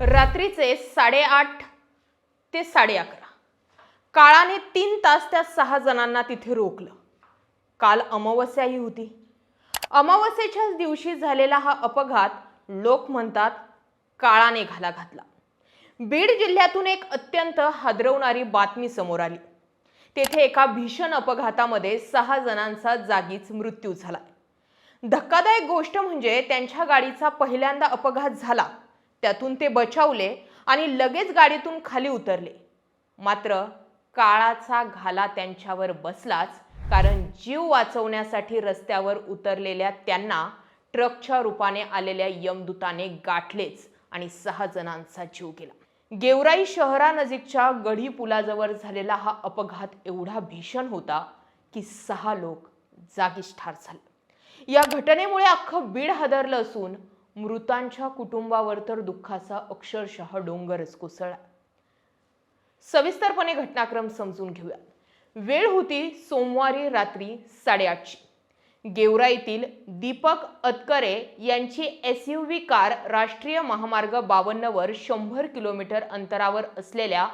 रात्रीचे साडेआठ ते साडे अकरा काळाने तीन तास त्या सहा जणांना तिथे रोखलं. काल अमावस्याही होती. अमावस्येच्याच दिवशी झालेला हा अपघात लोक म्हणतात काळाने घाला घातला. बीड जिल्ह्यातून एक अत्यंत हादरवणारी बातमी समोर आली. तेथे एका भीषण अपघातामध्ये सहा जणांचा जागीच मृत्यू झाला. धक्कादायक गोष्ट म्हणजे त्यांच्या गाडीचा पहिल्यांदा अपघात झाला. त्यातून ते बचावले आणि लगेच गाडीतून खाली उतरले. मात्र काळाचा घाला त्यांच्यावर बसलाच कारण जीव वाचवण्यासाठी रस्त्यावर उतरलेल्या त्यांना ट्रकच्या रूपाने आलेल्या यमदूताने गाठलेच आणि सहा जणांचा जीव गेला. गेवराई शहरानजीकच्या गढी पुलाजवळ झालेला हा अपघात एवढा भीषण होता की सहा लोक जागीच ठार झाले. या घटनेमुळे अख्खं बीड हादरलं असून मृतांच्या कुटुंबावर तर दुःखाचा अक्षरशः डोंगरच कोसळला. सविस्तरपणे घटनाक्रम समजून घेऊया. वेळ होती सोमवारी रात्री साडेआठची. गेवराईतील दीपक अतकरे यांची एस यू व्ही कार राष्ट्रीय महामार्ग बावन्नवर शंभर किलोमीटर अंतरावर असलेल्या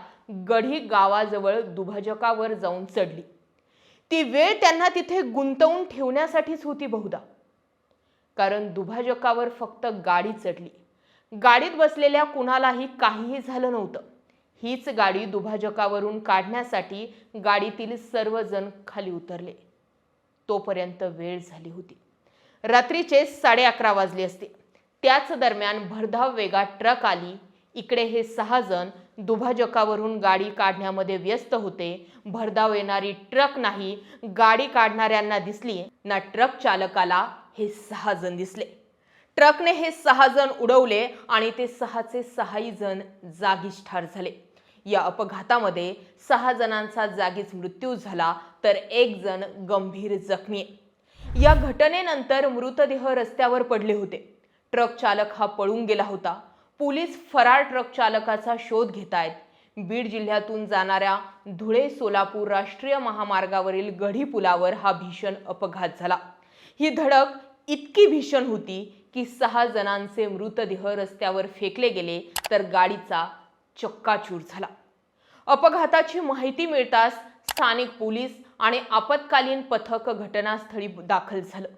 गढी गावाजवळ दुभाजकावर जाऊन चढली. ती वेळ त्यांना तिथे गुंतवून ठेवण्यासाठीच होती बहुधा. कारण दुभाजकावर फक्त गाडी चढली. गाडीत बसलेल्या कुणालाही काहीही झालं नव्हतं. हीच गाडी दुभाजकावरून काढण्यासाठी गाडीतील सर्वजण खाली उतरले. तोपर्यंत वेळ झाली होती. रात्रीचे साडे अकरा वाजले असते. त्याच दरम्यान भरधाव वेगात ट्रक आली. इकडे हे सहा जण दुभाजकावरून गाडी काढण्यामध्ये व्यस्त होते. भरधाव येणारी ट्रक नाही गाडी काढणाऱ्यांना दिसली. ना ट्रक चालकाला हे सहा जण दिसले. ट्रकने हे सहा जण उडवले आणि ते सहाचे सहाही जण जागीच ठार झाले. या अपघातामध्ये सहा जणांचा जागीच मृत्यू झाला तर एक जण गंभीर जखमी आहे. या घटनेनंतर मृतदेह रस्त्यावर पडले होते. ट्रक चालक हा पळून गेला होता. पोलीस फरार ट्रक चालकाचा शोध घेत आहेत. बीड जिल्ह्यातून जाणाऱ्या धुळे सोलापूर राष्ट्रीय महामार्गावरील गढी पुलावर हा भीषण अपघात झाला. ही धडक इतकी भीषण होती की सहा जणांचे मृतदेह रस्त्यावर फेकले गेले तर गाडीचा चक्काचूर झाला. अपघाताची माहिती मिळताच स्थानिक पोलीस आणि आपत्कालीन पथक घटनास्थळी दाखल झालं.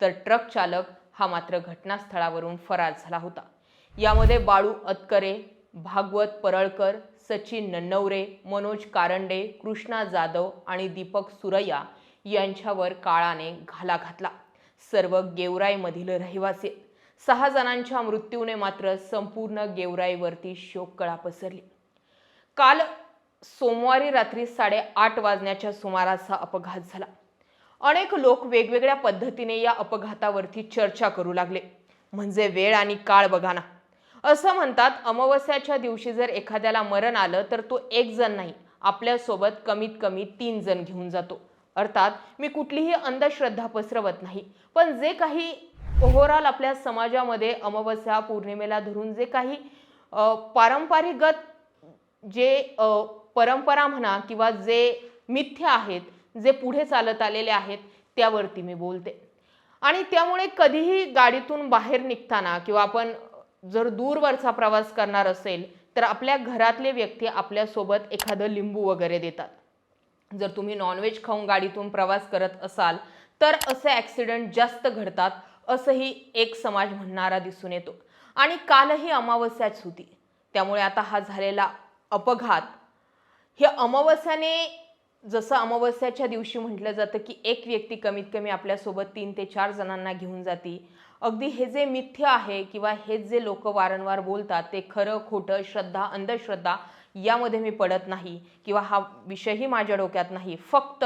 तर ट्रक चालक हा मात्र घटनास्थळावरून फरार झाला होता. यामध्ये बाळू अतकरे भागवत परळकर सचिन नन्नवरे मनोज कारंडे कृष्णा जाधव आणि दीपक सुरैया यांच्यावर काळाने घाला घातला. सर्व गेवराईमधील रहिवासी सहा जणांच्या मृत्यूने मात्र संपूर्ण गेवराईवरती शोककळा पसरली. काल सोमवारी रात्री साडेआठ वाजण्याच्या सुमारास हा अपघात झाला. अनेक लोक वेगवेगळ्या पद्धतीने या अपघातावरती चर्चा करू लागले. म्हणजे वेळ आणि काळ बघा ना. असं म्हणतात अमावस्याच्या दिवशी जर एखाद्याला मरण आलं तर तो एक जण नाही आपल्यासोबत कमीत कमी तीन जण घेऊन जातो. अर्थात मी कुठलीही अंधश्रद्धा पसरवत नाही. पण जे काही ओव्हरऑल आपल्या समाजामध्ये अमावस्या पौर्णिमेला धरून जे काही पारंपरिकगत जे परंपरा म्हणा किंवा जे मिथ्य आहेत जे पुढे चालत आलेले आहेत त्यावरती मी बोलते. आणि त्यामुळे कधीही गाडीतून बाहेर निघताना किंवा आपण जर दूरवरचा प्रवास करणार असेल तर आपल्या घरातले व्यक्ती आपल्यासोबत एखादं लिंबू वगैरे देतात. जर तुम्ही नॉनव्हेज खाऊन गाडीतून प्रवास करत असाल तर असे ॲक्सिडेंट जास्त घडतात असंही एक समाज म्हणणारा दिसून येतो. आणि कालही अमावस्याच होती. त्यामुळे आता हा झालेला अपघात हे अमावस्याने जसं अमावस्याच्या दिवशी म्हटलं जातं की एक व्यक्ती कमीत कमी आपल्यासोबत तीन ते चार जणांना घेऊन जाते. अगदी हे जे मिथ्य आहे किंवा हे जे लोक वारंवार बोलतात ते खरं खोटं श्रद्धा अंधश्रद्धा यामध्ये मी पडत नाही किंवा हा विषयही माझ्या डोक्यात नाही. फक्त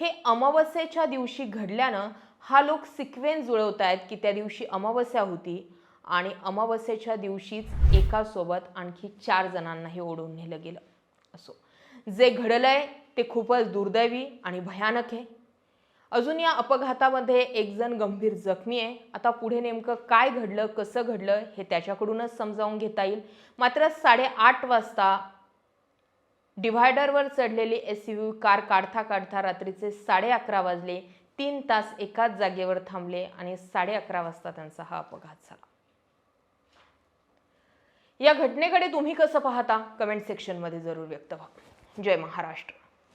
हे अमावस्येच्या दिवशी घडल्यानं हा लोक सिक्वेन्स जुळवत आहेत की त्या दिवशी अमावस्या होती आणि अमावस्येच्या दिवशीच एकासोबत आणखी चार जणांनाही ओढून नेलं गेलं. असो. जे घडलं आहे ते खूपच दुर्दैवी आणि भयानक आहे. अजून या अपघातामध्ये एकजण गंभीर जखमी आहे. आता पुढे नेमकं काय घडलं कसं घडलं हे त्याच्याकडूनच समजावून घेता येईल. मात्र साडेआठ वाजता डिव्हायडरवर चढलेली एस यू कार काढता काढता रात्रीचे साडे अकरा वाजले. तीन तास एकाच जागेवर थांबले आणि साडे अकरा वाजता त्यांचा हा अपघात झाला. या घटनेकडे तुम्ही कसं पाहता? कमेंट सेक्शनमध्ये जरूर व्यक्त व्हा. जय महाराष्ट्र.